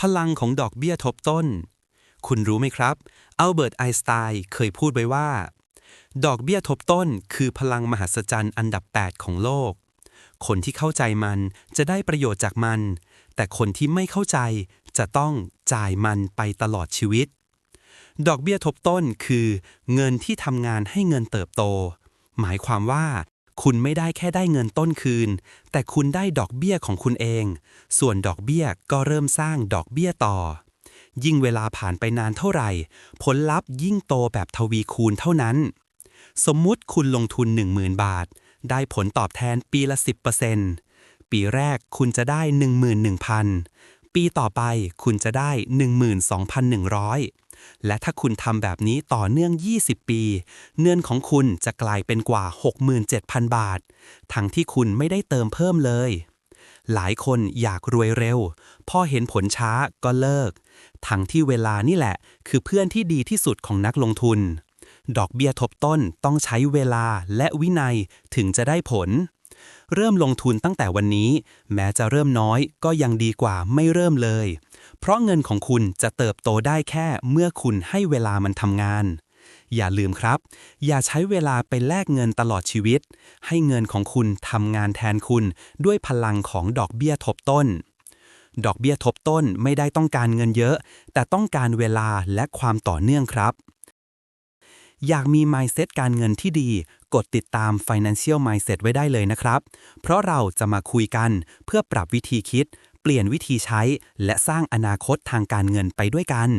พลังของดอกเบี้ยทบต้น คุณรู้ไหมครับอัลเบิร์ตไอน์สไตน์เคยพูดไว้ว่า ดอกเบี้ยทบต้นคือพลังมหัศจรรย์อันดับ 8 ของโลก คนที่เข้าใจมันจะได้ประโยชน์จากมัน แต่คนที่ไม่เข้าใจจะต้องจ่ายมันไปตลอดชีวิต ดอกเบี้ยทบต้นคือ เงินที่ทำงานให้เงินเติบโต หมายความว่า คุณไม่ได้แค่ได้เงินต้นคืน แต่คุณได้ดอกเบี้ยของคุณเอง ส่วนดอกเบี้ยก็เริ่มสร้างดอกเบี้ยต่อ ยิ่งเวลาผ่านไปนานเท่าไหร่ ผลลัพธ์ยิ่งโตแบบทวีคูณเท่านั้น สมมุติคุณลงทุน 10,000 บาท ได้ผลตอบแทนปีละ 10%ปีแรกคุณจะได้ 11,000 ปีต่อไปคุณจะได้ 12,100 และถ้าคุณทำแบบนี้ต่อเนื่อง 20 ปีเงินของคุณจะกลายเป็นกว่า 67,000 บาท ทั้งที่คุณไม่ได้เติมเพิ่มเลย หลายคนอยากรวยเร็ว พอเห็นผลช้าก็เลิก ทั้งที่เวลานี่แหละ คือเพื่อนที่ดีที่สุดของนักลงทุน ดอกเบี้ยทบต้นต้องใช้เวลาและวินัยถึงจะได้ผลเริ่มลงทุนตั้งแต่วันนี้ แม้จะเริ่มน้อยก็ยังดีกว่าไม่เริ่มเลย เพราะเงินของคุณจะเติบโตได้แค่เมื่อคุณให้เวลามันทำงาน อย่าลืมครับ อย่าใช้เวลาไปแลกเงินตลอดชีวิต ให้เงินของคุณทำงานแทนคุณด้วยพลังของดอกเบี้ยทบต้น ดอกเบี้ยทบต้นไม่ได้ต้องการเงินเยอะ แต่ต้องการเวลาและความต่อเนื่องครับ อยากมี mindset การเงินที่ดี กดติดตาม Financial Mindset ไว้ได้เลยนะครับ เพราะเราจะมาคุยกันเพื่อปรับวิธีคิด เปลี่ยนวิธีใช้และสร้างอนาคตทางการเงินไปด้วยกัน